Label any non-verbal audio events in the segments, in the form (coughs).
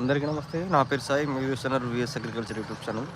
అందరికీ నమస్తే. నా పేరు సాయి. మీరు చూస్తున్నారు విఎస్ అగ్రికల్చర్ యూట్యూబ్ ఛానల్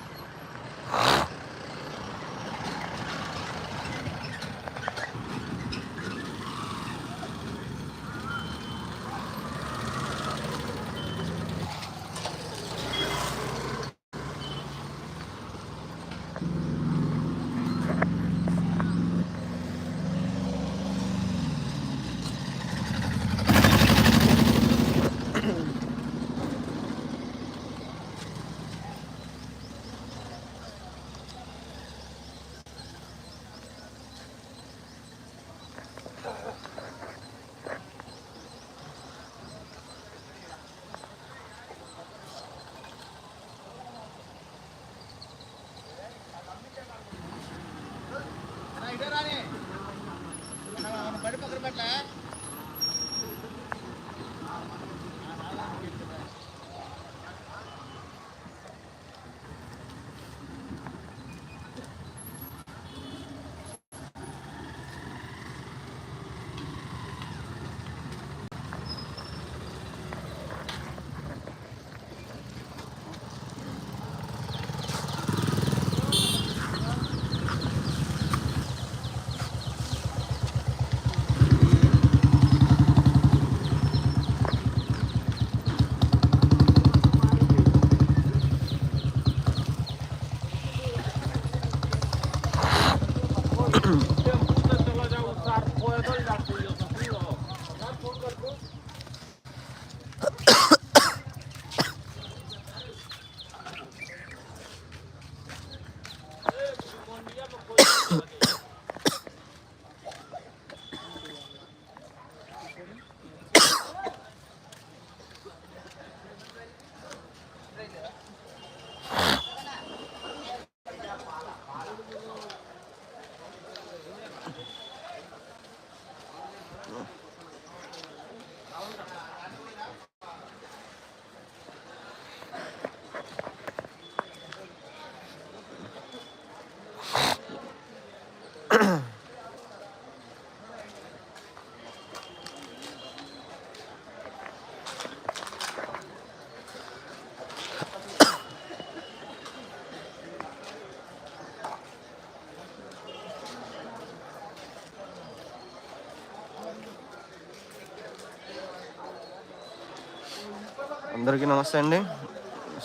అందరికీ నమస్తే అండి.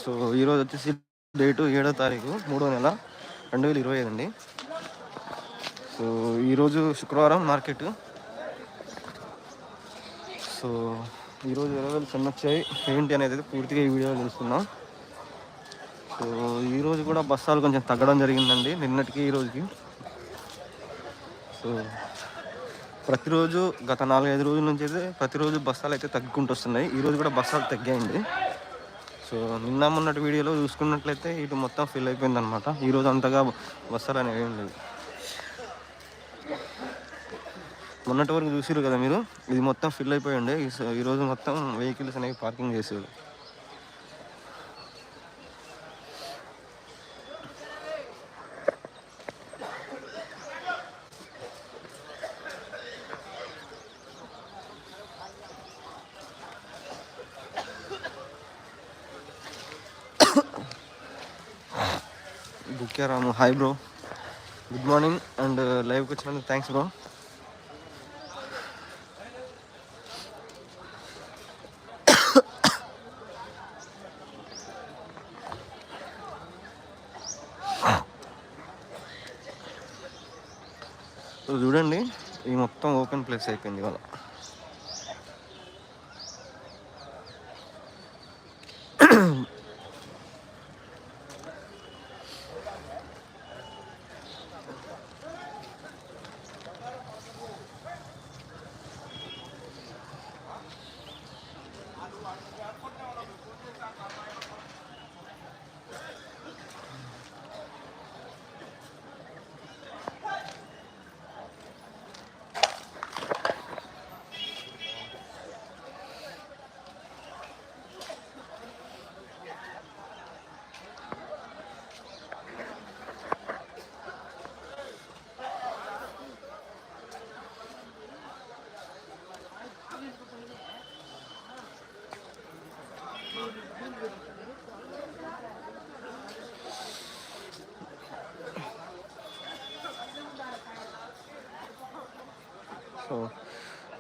సో ఈరోజు వచ్చేసి డేటు ఏడో తారీఖు మూడో నెల రెండు వేల ఇరవై ఐదు అండి. సో ఈరోజు శుక్రవారం మార్కెట్. సో ఈరోజు ఇరవై వేలు చిన్న వచ్చాయి ఏంటి అనేది అయితే పూర్తిగా ఈ వీడియోలో తెలుసుకుందాం. సో ఈరోజు కూడా బస్సాలు కొంచెం తగ్గడం జరిగిందండి నిన్నటికి ఈ రోజుకి. సో ప్రతిరోజు గత నాలుగైదు రోజుల నుంచి అయితే ప్రతిరోజు బస్సాలు అయితే తగ్గుకుంటూ వస్తున్నాయి ఈరోజు కూడా బస్సాలు తగ్గాయండి. సో నిన్న మొన్నటి వీడియోలో చూసుకున్నట్లయితే ఇటు మొత్తం ఫిల్ అయిపోయింది అనమాట ఈరోజు అంతగా బస్సాలు అనేవి ఏం లేవు. మొన్నటి వరకు చూసారు కదా మీరు? ఇది మొత్తం ఫిల్ అయిపోయి ఉండే. ఈరోజు మొత్తం వెహికల్స్ అనేవి పార్కింగ్ చేసేది hi bro good morning and లైవ్కి వచ్చినందుకు థ్యాంక్స్ బ్రో చూడండి ఈ మొత్తం ఓపెన్ ప్లేస్ అయిపోయింది ఇవాళ.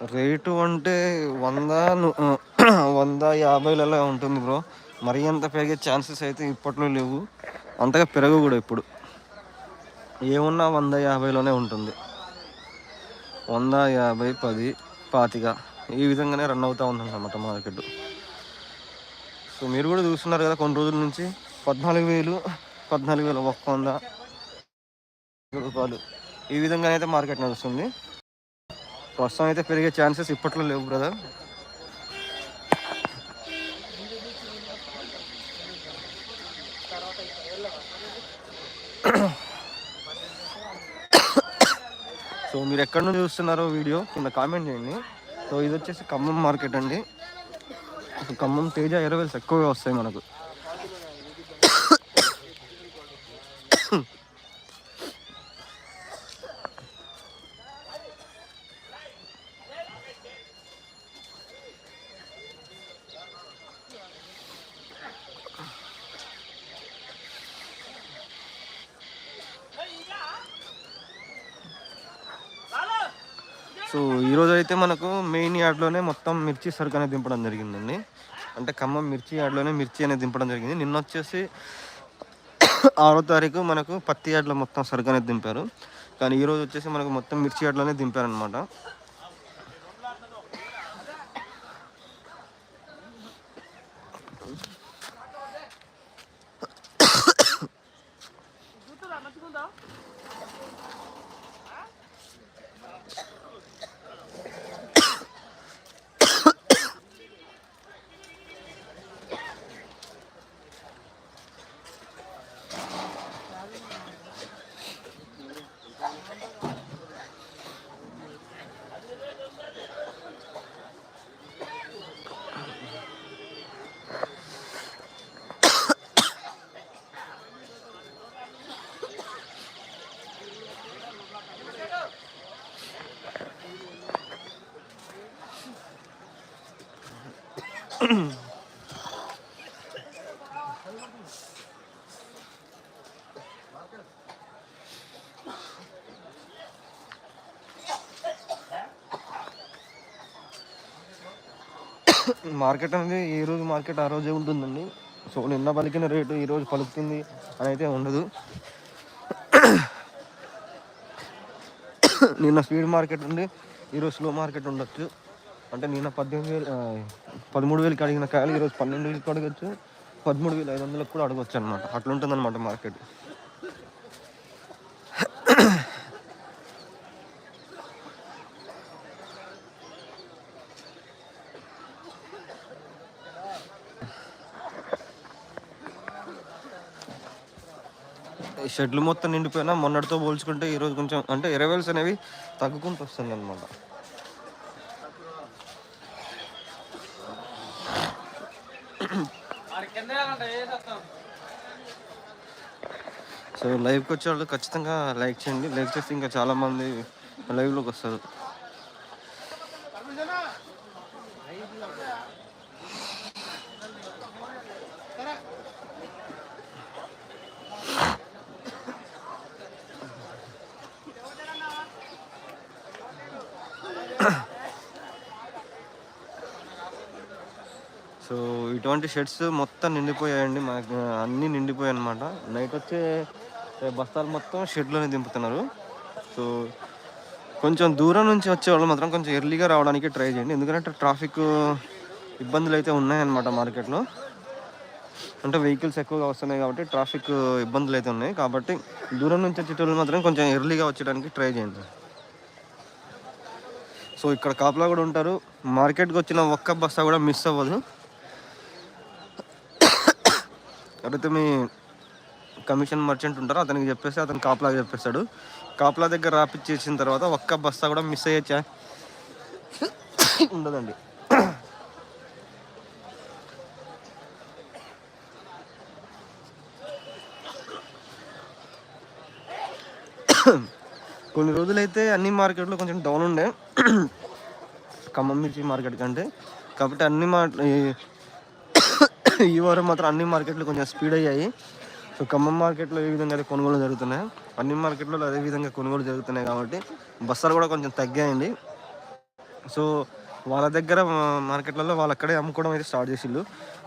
రేటు అంటే వంద వంద యాభైలలో ఉంటుంది బ్రో. మరీ అంత పెరిగే ఛాన్సెస్ అయితే ఇప్పట్లో లేవు. అంతగా పెరగవు కూడా ఇప్పుడు. ఏమున్నా వంద యాభైలోనే ఉంటుంది. వంద యాభై పది పాతిక ఈ విధంగానే రన్ అవుతూ ఉంటుంది అన్నమాట మార్కెట్. సో మీరు కూడా చూస్తున్నారు కదా కొన్ని రోజుల నుంచి. పద్నాలుగు వేలు పద్నాలుగు వేలు ఒక్క వంద రూపాయలు ఈ విధంగానైతే అయితే మార్కెట్ నడుస్తుంది. ప్రస్తుతం అయితే పెరిగే ఛాన్సెస్ ఇప్పట్లో లేవు బ్రదర్ సో మీరు ఎక్కడి నుంచి చూస్తున్నారో వీడియో కింద కామెంట్ చేయండి. సో ఇది వచ్చేసి ఖమ్మం మార్కెట్ అండి. ఖమ్మం తేజ ఎరవేల్స్ ఎక్కువగా వస్తాయి మనకు సో ఈరోజు అయితే మనకు మెయిన్ యార్డ్లోనే మొత్తం మిర్చి సరుకు అనేది దింపడం జరిగిందండి. అంటే ఖమ్మం మిర్చి యార్డ్లోనే మిర్చి అనేది దింపడం జరిగింది. నిన్న వచ్చేసి ఆరో తారీఖు మనకు పత్తి యార్డ్లో మొత్తం సరుకు అనేది దింపారు. కానీ ఈరోజు వచ్చేసి మనకు మొత్తం మిర్చి యార్డ్లోనే దింపారనమాట మార్కెట్ అనేది ఏ రోజు మార్కెట్ ఆ రోజే ఉంటుందండి. సో నిన్న పలికిన రేటు ఈరోజు పలుకుతుంది అని అయితే ఉండదు. నిన్న స్పీడ్ మార్కెట్ ఉంది ఈరోజు స్లో మార్కెట్ ఉండొచ్చు. అంటే నిన్న పద్దెనిమిది వేలు పదమూడు వేలకి అడిగిన కాయలు ఈరోజు పన్నెండు వేలకి అడగచ్చు పదమూడు వేల ఐదు వందలకు కూడా అడగచ్చు అనమాట అట్లా అనమాట మార్కెట్. ఈ షెడ్లు మొత్తం నిండిపోయినా మొన్నటితో పోల్చుకుంటే ఈరోజు కొంచెం అంటే ఎరవేల్స్ అనేవి తగ్గుకుంటూ వస్తుంది అనమాట సో లైవ్కి వచ్చే వాళ్ళు ఖచ్చితంగా లైక్ చేయండి. లైక్ చేస్తే ఇంకా చాలామంది లైవ్లోకి వస్తారు. సో ఇటువంటి షర్ట్స్ మొత్తం నిండిపోయాయండి. మనకి అన్నీ నిండిపోయాయి అనమాట నైట్ వచ్చే బస్తాలు మొత్తం షెడ్లోనే దింపుతున్నారు. సో కొంచెం దూరం నుంచి వచ్చే వాళ్ళు మాత్రం కొంచెం ఎర్లీగా రావడానికి ట్రై చేయండి. ఎందుకంటే ట్రాఫిక్ uh, ఇబ్బందులు అయితే ఉన్నాయన్నమాట మార్కెట్లో. అంటే వెహికల్స్ ఎక్కువగా వస్తున్నాయి కాబట్టి ట్రాఫిక్ uh, ఇబ్బందులు అయితే ఉన్నాయి. కాబట్టి దూరం నుంచి వచ్చేటోళ్ళు మాత్రం కొంచెం ఎర్లీగా వచ్చేయడానికి ట్రై చేయండి. సో ఇక్కడ కాపలా కూడా ఉంటారు. మార్కెట్కి వచ్చిన ఒక్క బస్తా కూడా మిస్ అవ్వదు. (coughs) అయితే మీ కమిషన్ మర్చెంట్ ఉంటారు అతనికి చెప్పేసి అతను కాపలా చెప్పేస్తాడు. కాపలా దగ్గర రాపిచ్చేసిన తర్వాత ఒక్క బస్తా కూడా మిస్ అయ్యే ఛా ఉండదండి. కొన్ని రోజులైతే అన్ని మార్కెట్లు కొంచెం డౌన్ ఉండే. ఖమ్మం మిర్చి మార్కెట్ కంటే. కాబట్టి అన్ని మా ఈ- ఈ వారం మాత్రం అన్ని మార్కెట్లు కొంచెం స్పీడ్ అయ్యాయి. సో ఖమ్మం మార్కెట్లో ఏ విధంగా అయితే కొనుగోలు జరుగుతున్నాయి అన్ని మార్కెట్లో అదే విధంగా కొనుగోలు జరుగుతున్నాయి కాబట్టి బస్సలు కూడా కొంచెం తగ్గాయండి. సో వాళ్ళ దగ్గర మార్కెట్లలో వాళ్ళు అక్కడే అమ్ముకోవడం అయితే స్టార్ట్ చేసిండు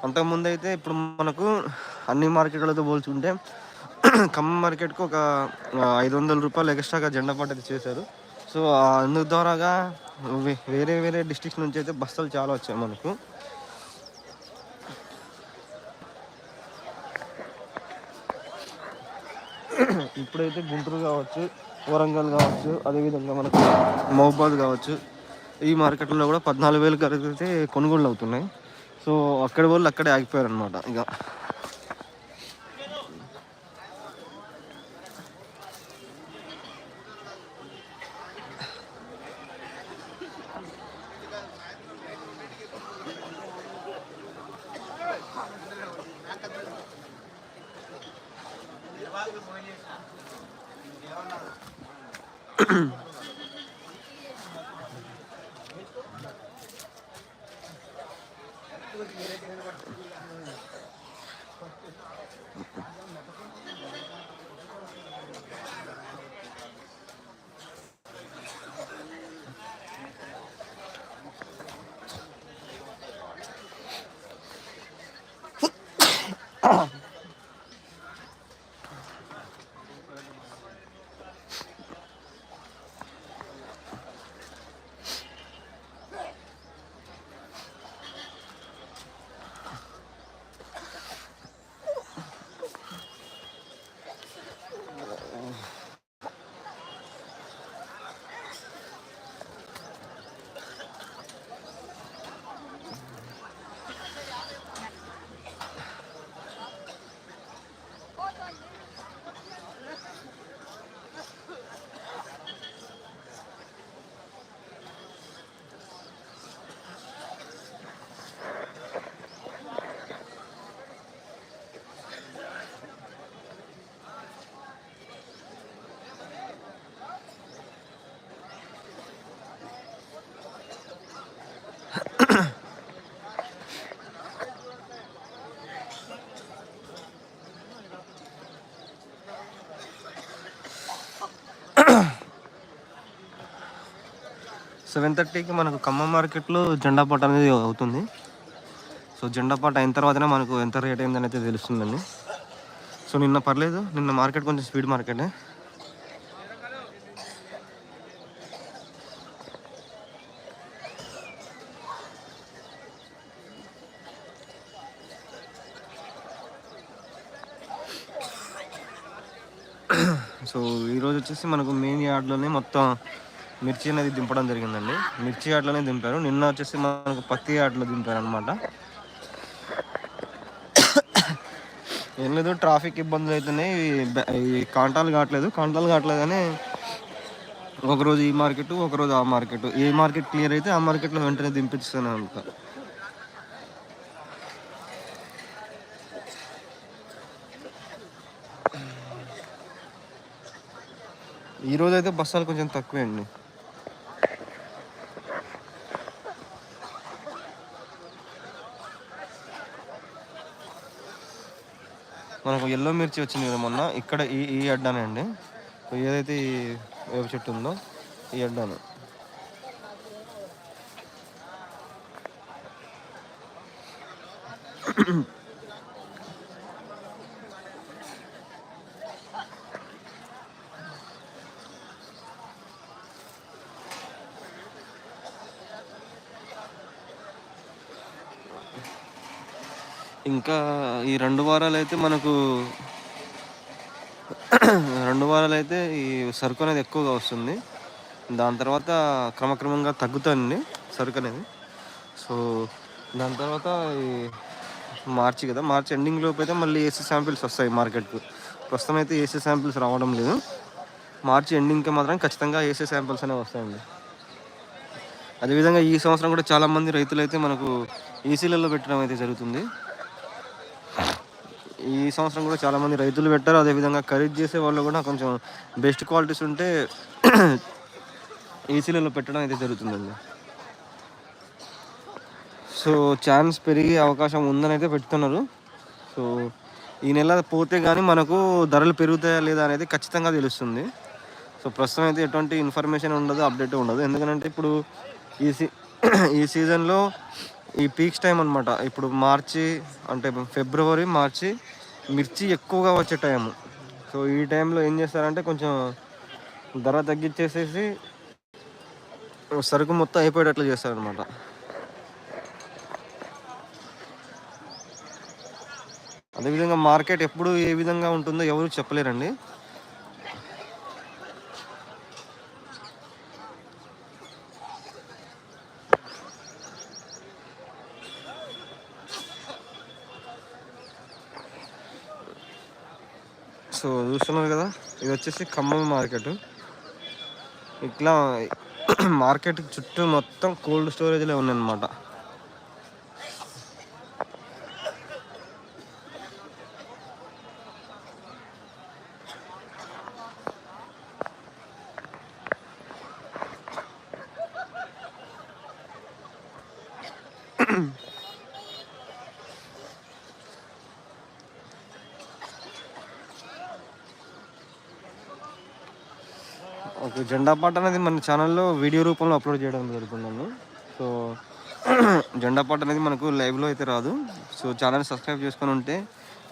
అంతకుముందు అయితే ఇప్పుడు మనకు అన్ని మార్కెట్లతో పోల్చుకుంటే (clears throat) ఖమ్మం మార్కెట్కు ఒక ఐదు వందల రూపాయలు ఎక్స్ట్రాగా జెండా పాట చేశారు. సో అందు ద్వారాగా వేరే వేరే డిస్ట్రిక్ట్స్ నుంచి అయితే బస్సులు చాలా వచ్చాయి మనకు. ఇప్పుడైతే గుంటూరు కావచ్చు వరంగల్ కావచ్చు అదేవిధంగా మనకు మహబాద్ కావచ్చు. ఈ మార్కెట్లో కూడా పద్నాలుగు వేలు అయితే కొనుగోళ్ళు అవుతున్నాయి. సో అక్కడి వాళ్ళు అక్కడే ఆగిపోయారు అనమాట ఇక సెవెన్ థర్టీకి మనకు ఖమ్మం మార్కెట్లో జెండా పాట అనేది అవుతుంది. సో జెండా పాట అయిన తర్వాతనే మనకు ఎంత రేట్ అయిందని అయితే తెలుస్తుందండి. సో నిన్న పర్లేదు నిన్న మార్కెట్ కొంచెం స్పీడ్ మార్కెటే. సో ఈరోజు వచ్చేసి మనకు మెయిన్ యార్డ్లోనే మొత్తం మిర్చి అనేది దింపడం జరిగిందండి. మిర్చి ఆటలోనే దింపారు. నిన్న వచ్చేసి మనకు పత్తి ఆటలో దింపారు అనమాట ఏం లేదు ట్రాఫిక్ ఇబ్బందులు అవుతున్నాయి ఈ కాంటాలు కావట్లేదు. కాంటాలు కావట్లేదు కానీ ఒకరోజు ఈ మార్కెట్ ఒకరోజు ఆ మార్కెట్ ఏ మార్కెట్ క్లియర్ అయితే ఆ మార్కెట్లో వెంటనే దింపిస్తాను అంట ఈరోజు అయితే బస్సాలు కొంచెం తక్కువే అండి. మనకు ఎల్లో మిర్చి వచ్చింది కదా మొన్న ఇక్కడ ఈ ఈ అడ్డానే అండి. ఏదైతే ఈ వేప చెట్టు ఉందో ఈ అడ్డాను. ఇంకా ఈ రెండు వారాలు అయితే మనకు రెండు వారాలు అయితే ఈ సరుకు అనేది ఎక్కువగా వస్తుంది. దాని తర్వాత క్రమక్రమంగా తగ్గుతుంది సరుకు అనేది. సో దాని తర్వాత ఈ మార్చి కదా మార్చి ఎండింగ్ లోపు అయితే మళ్ళీ ఏసీ శాంపిల్స్ వస్తాయి మార్కెట్కు. ప్రస్తుతం అయితే ఏసీ శాంపిల్స్ రావడం లేదు. మార్చి ఎండింగ్కి మాత్రం ఖచ్చితంగా ఏసీ శాంపిల్స్ అనేవి వస్తాయండి. అదేవిధంగా ఈ సంవత్సరం కూడా చాలామంది రైతులు అయితే మనకు ఏసీలలో పెట్టడం అయితే జరుగుతుంది. ఈ సంవత్సరం కూడా చాలామంది రైతులు పెట్టారు. అదేవిధంగా ఖరీదు చేసే వాళ్ళు కూడా కొంచెం బెస్ట్ క్వాలిటీస్ ఉంటే ఈసీలలో పెట్టడం అయితే జరుగుతుందండి. సో ఛాన్స్ పెరిగే అవకాశం ఉందని అయితే పెడుతున్నారు. సో ఈ నెల పోతే కానీ మనకు ధరలు పెరుగుతాయా లేదా అనేది ఖచ్చితంగా తెలుస్తుంది. సో ప్రస్తుతం అయితే ఎటువంటి ఇన్ఫర్మేషన్ ఉండదు అప్డేట్ ఉండదు. ఎందుకంటే ఇప్పుడు ఈ సీ ఈ సీజన్లో ఈ పీక్స్ టైం అనమాట ఇప్పుడు మార్చి అంటే ఫిబ్రవరి మార్చి మిర్చి ఎక్కువగా వచ్చే టైము సో ఈ టైంలో ఏం చేస్తారంటే కొంచెం ధర తగ్గించేసేసి సరుకు మొత్తం అయిపోయేటట్లు చేస్తారనమాట అదేవిధంగా మార్కెట్ ఎప్పుడు ఏ విధంగా ఉంటుందో ఎవరు చెప్పలేరండి. సో చూస్తున్నారు కదా ఇది వచ్చేసి ఖమ్మం మార్కెట్. ఇట్లా మార్కెట్ చుట్టూ మొత్తం కోల్డ్ స్టోరేజ్లో ఉన్నాయన్నమాట. ఓకే జెండా పాట అనేది మన ఛానల్లో వీడియో రూపంలో అప్లోడ్ చేయడం జరుగుతుందండి. సో (clears throat) జెండా పాట అనేది మనకు లైవ్లో అయితే రాదు. సో ఛానల్ సబ్స్క్రైబ్ చేసుకొని ఉంటే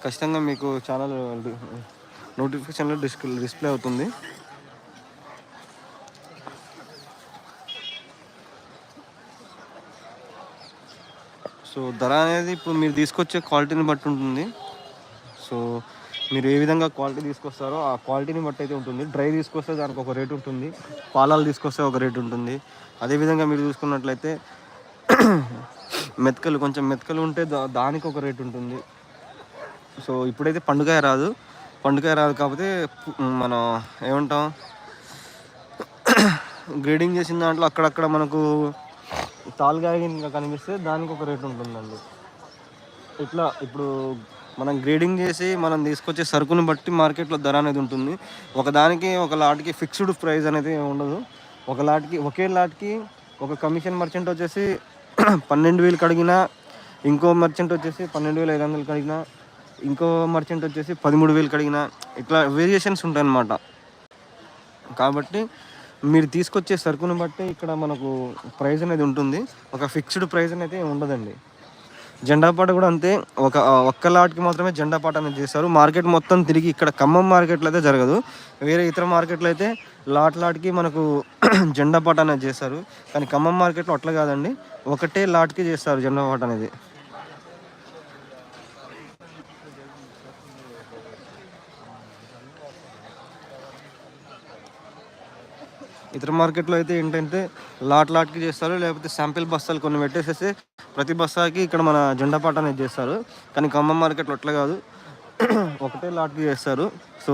ఖచ్చితంగా మీకు ఛానల్ నోటిఫికేషన్లో డిస్క్ డిస్ప్లే అవుతుంది. సో ధర అనేది ఇప్పుడు మీరు తీసుకొచ్చే క్వాలిటీని బట్టి ఉంటుంది. సో మీరు ఏ విధంగా క్వాలిటీ తీసుకొస్తారో ఆ క్వాలిటీని బట్టి అయితే ఉంటుంది. డ్రై తీసుకొస్తే దానికి ఒక రేట్ ఉంటుంది. పాలాలు తీసుకొస్తే ఒక రేట్ ఉంటుంది. అదేవిధంగా మీరు చూసుకున్నట్లయితే మెతకలు కొంచెం మెతకలు ఉంటే దానికి ఒక రేట్ ఉంటుంది. సో ఇప్పుడైతే పండుగ రాదు. పండుగ రాదు కాకపోతే మనం ఏమంటాం? గ్రేడింగ్ చేసిన దాంట్లో అక్కడక్కడ మనకు తాలుగా కనిపిస్తే దానికి ఒక రేట్ ఉంటుందండి. ఇట్లా ఇప్పుడు మనం గ్రేడింగ్ చేసి మనం తీసుకొచ్చే సరుకుని బట్టి మార్కెట్లో ధర అనేది ఉంటుంది. ఒకదానికి ఒక లాట్కి ఫిక్స్డ్ ప్రైస్ అనేది ఉండదు. ఒక లాట్కి ఒకే లాట్కి ఒక కమిషన్ మర్చెంట్ వచ్చేసి (clears throat) పన్నెండు వేలు కడిగినా ఇంకో మర్చెంట్ వచ్చేసి పన్నెండు వేల ఐదు వందలు కడిగినా ఇంకో మర్చెంట్ వచ్చేసి పదమూడు వేలు కడిగినా ఇట్లా వేరియేషన్స్ ఉంటాయన్నమాట. కాబట్టి మీరు తీసుకొచ్చే సరుకుని బట్టి ఇక్కడ మనకు ప్రైస్ అనేది ఉంటుంది. ఒక ఫిక్స్డ్ ప్రైస్ అనేది ఉండదండి. జెండా పాట కూడా అంతే. ఒక ఒక్క లాట్కి మాత్రమే జెండా పాట అనేది చేస్తారు. మార్కెట్ మొత్తం తిరిగి ఇక్కడ ఖమ్మం మార్కెట్లో అయితే జరగదు. వేరే ఇతర మార్కెట్లో అయితే లాట్ లాట్కి మనకు (clears throat) జెండా పాట అనేది చేస్తారు. కానీ ఖమ్మం మార్కెట్లో అట్లా కాదండి. ఒకటే లాట్కి చేస్తారు జెండా పాట అనేది. ఇతర మార్కెట్లో అయితే ఏంటంటే లాట్ లాట్కి చేస్తారు లేకపోతే శాంపిల్ బస్తాలు కొన్ని పెట్టేసేసి ప్రతి బస్తాకి ఇక్కడ మన జెండా పాట అనేది చేస్తారు. కానీ ఖమ్మం మార్కెట్లో అట్లా కాదు. (clears throat) ఒకటే లాట్కి చేస్తారు. సో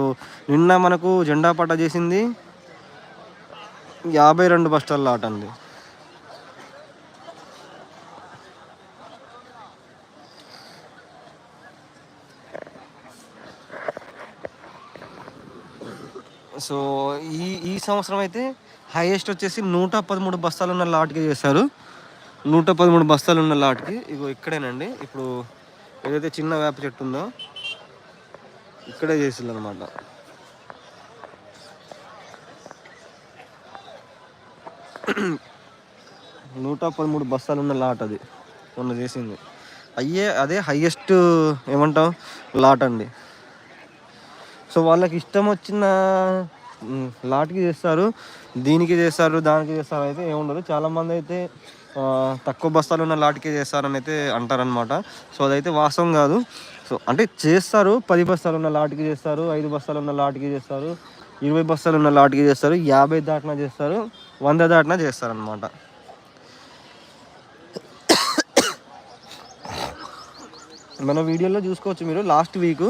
నిన్న మనకు జెండా పాట చేసింది యాభై రెండు బస్తాల లాట్ అండి. సో ఈ ఈ సంవత్సరం అయితే హైయెస్ట్ వచ్చేసి నూట పదమూడు బస్తాలు ఉన్న లాట్కి చేస్తారు నూట పదమూడు బస్తాలు ఉన్న లాట్కి. ఇగో ఇక్కడేనండి. ఇప్పుడు ఏదైతే చిన్న వేప చెట్టు ఉందో ఇక్కడే చేసింది అనమాట నూట పదమూడు బస్తాలు ఉన్న లాట్ అది. మొన్న చేసింది. అయ్యే అదే హయ్యెస్ట్ ఏమంటాం? లాట్ అండి. సో వాళ్ళకి ఇష్టం వచ్చిన లాట్కి చేస్తారు. దీనికి చేస్తారు దానికి చేస్తారు అయితే ఏముండదు చాలామంది అయితే తక్కువ బస్తాలు ఉన్న లాట్కే చేస్తారని అయితే అంటారనమాట సో అదైతే వాస్తవం కాదు. సో అంటే చేస్తారు పది బస్తాలు ఉన్న లాట్కి చేస్తారు ఐదు బస్తాలు ఉన్న లాట్కి చేస్తారు ఇరవై బస్తాలు ఉన్న లాట్కి చేస్తారు యాభై దాటినా చేస్తారు వంద దాటినా చేస్తారనమాట మన వీడియోలో చూసుకోవచ్చు మీరు. లాస్ట్ వీక్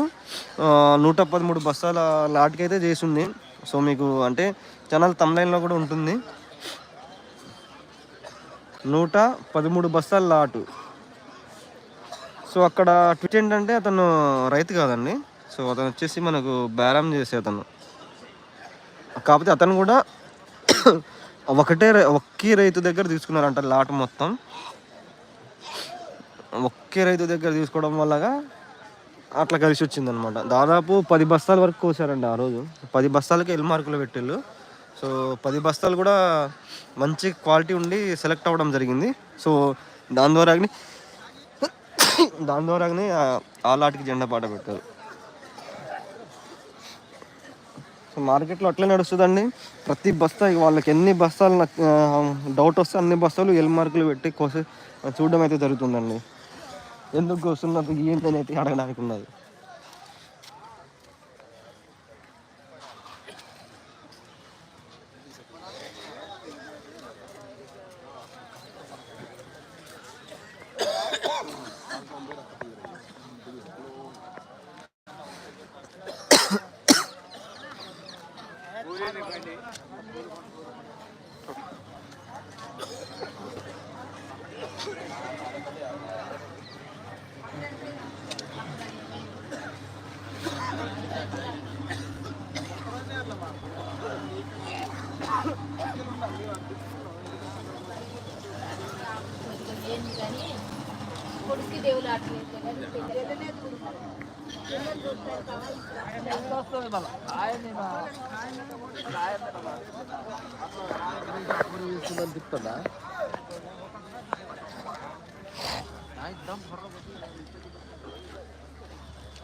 నూట పదమూడు బస్తాల లాట్కి అయితే చేసింది. సో మీకు అంటే ఛానల్ తమ్లైన్లో కూడా ఉంటుంది. నూట పదమూడు బస్తాల లాటు. సో అక్కడ ట్విట్ ఏంటంటే అతను రైతు కాదండి. సో అతను వచ్చేసి మనకు బేరం చేసే అతను. కాకపోతే అతను కూడా (coughs) ఒకటే ఒకే రైతు దగ్గర తీసుకున్నారంట లాట్ మొత్తం. ఒకే రైతు దగ్గర తీసుకోవడం వల్లగా అట్లా కలిసి వచ్చిందనమాట దాదాపు పది బస్తాల వరకు కోసారండి ఆ రోజు. పది బస్తాలకి ఎల్ మార్కులు పెట్టారు సో పది బస్తాలు కూడా మంచి క్వాలిటీ ఉండి సెలెక్ట్ అవ్వడం జరిగింది. సో దాని ద్వారా (coughs) దాని ద్వారానే ఆలాటికి జెండా పాట పెట్టారు. సో మార్కెట్లో అట్లే నడుస్తుందండి. ప్రతి బస్తా వాళ్ళకి ఎన్ని బస్తాలు డౌట్ వస్తే అన్ని బస్తాలు ఎల్ మార్కులు పెట్టి కోసి చూడడం అయితే జరుగుతుందండి. ఎందుకు వస్తున్నది ఏంటి అడగడానికి ఉన్నది.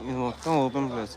ఇది మొత్తం ఓపెన్ ప్లేస్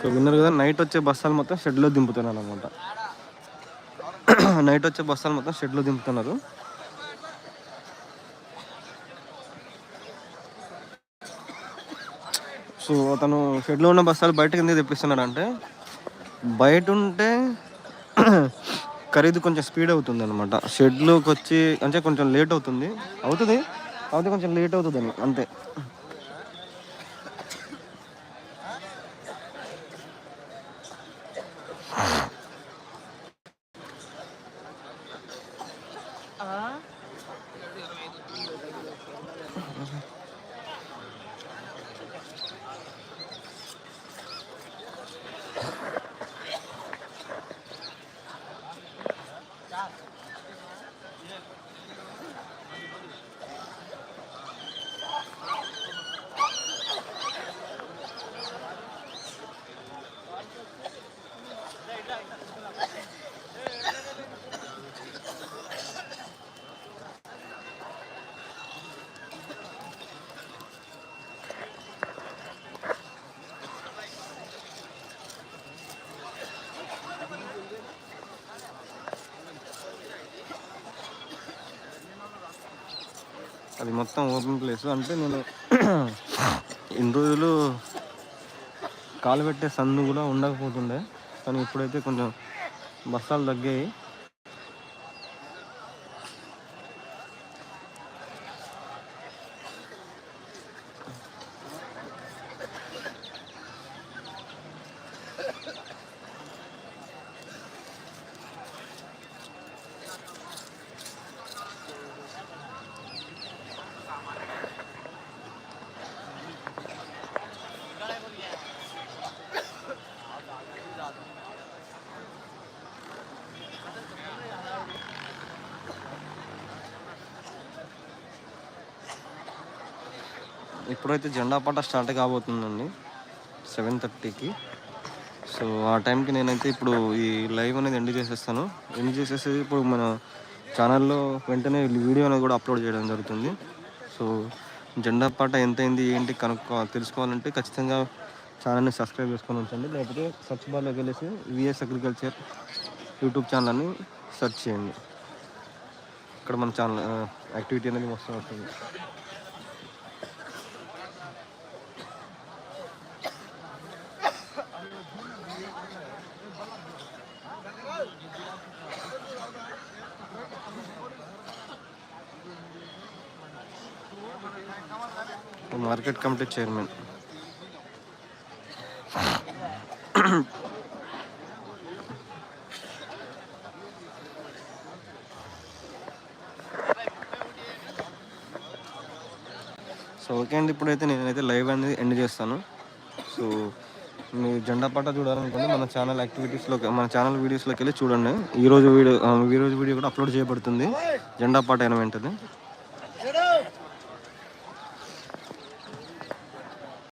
సో విన్నారు కదా నైట్ వచ్చే బస్తాలు మొత్తం షెడ్లో దింపుతున్నారు అనమాట నైట్ వచ్చే బస్తాలు మొత్తం షెడ్లో దింపుతున్నారు. సో అతను షెడ్లో ఉన్న బస్తాలు బయటకు ఎందుకు తెప్పిస్తున్నాడు అంటే బయట ఉంటే (coughs) ఖరీదు కొంచెం స్పీడ్ అవుతుంది అనమాట షెడ్లోకి వచ్చి అంటే కొంచెం లేట్ అవుతుంది. అవుతుంది అవుతుంది కొంచెం లేట్ అవుతుంది అంతే. అది మొత్తం ఓపెన్ ప్లేస్. అంటే నేను (clears throat) ఇన్ని రోజులు కాలు పెట్టే సందు కూడా ఉండకపోతుండే. కానీ ఇప్పుడైతే కొంచెం బస్తాలు తగ్గాయి. ఇప్పుడైతే జెండా పాట స్టార్ట్ కాబోతుందండి. సెవెన్ థర్టీకి. సో ఆ టైంకి నేనైతే ఇప్పుడు ఈ లైవ్ అనేది ఎండ్ చేసేస్తాను. ఎండ్ చేసేసి ఇప్పుడు మన ఛానల్లో వెంటనే వీడియో అనేది కూడా అప్లోడ్ చేయడం జరుగుతుంది. సో జెండా పాట ఎంతైంది ఏంటి కనుక్కో తెలుసుకోవాలంటే ఖచ్చితంగా ఛానల్ని సబ్స్క్రైబ్ చేసుకొని ఉంచండి. లేకపోతే సర్చ్ బార్లోకి వెళ్ళేసి విఎస్ అగ్రికల్చర్ యూట్యూబ్ ఛానల్ని సెర్చ్ చేయండి. ఇక్కడ మన ఛానల్ యాక్టివిటీ అనేది మొత్తం వస్తుంది. Market committee chairman so okay అండి ఇప్పుడైతే నేనైతే లైవ్ అనేది ఎండ్ చేస్తాను. సో మీ జెండా పాట చూడాలనుకుంటే మన ఛానల్ యాక్టివిటీస్లో మన ఛానల్ వీడియోస్లోకి వెళ్ళి చూడండి. ఈరోజు వీడియో ఈరోజు వీడియో కూడా అప్లోడ్ చేయబడుతుంది. జెండా పాట అయిన వెంటనే.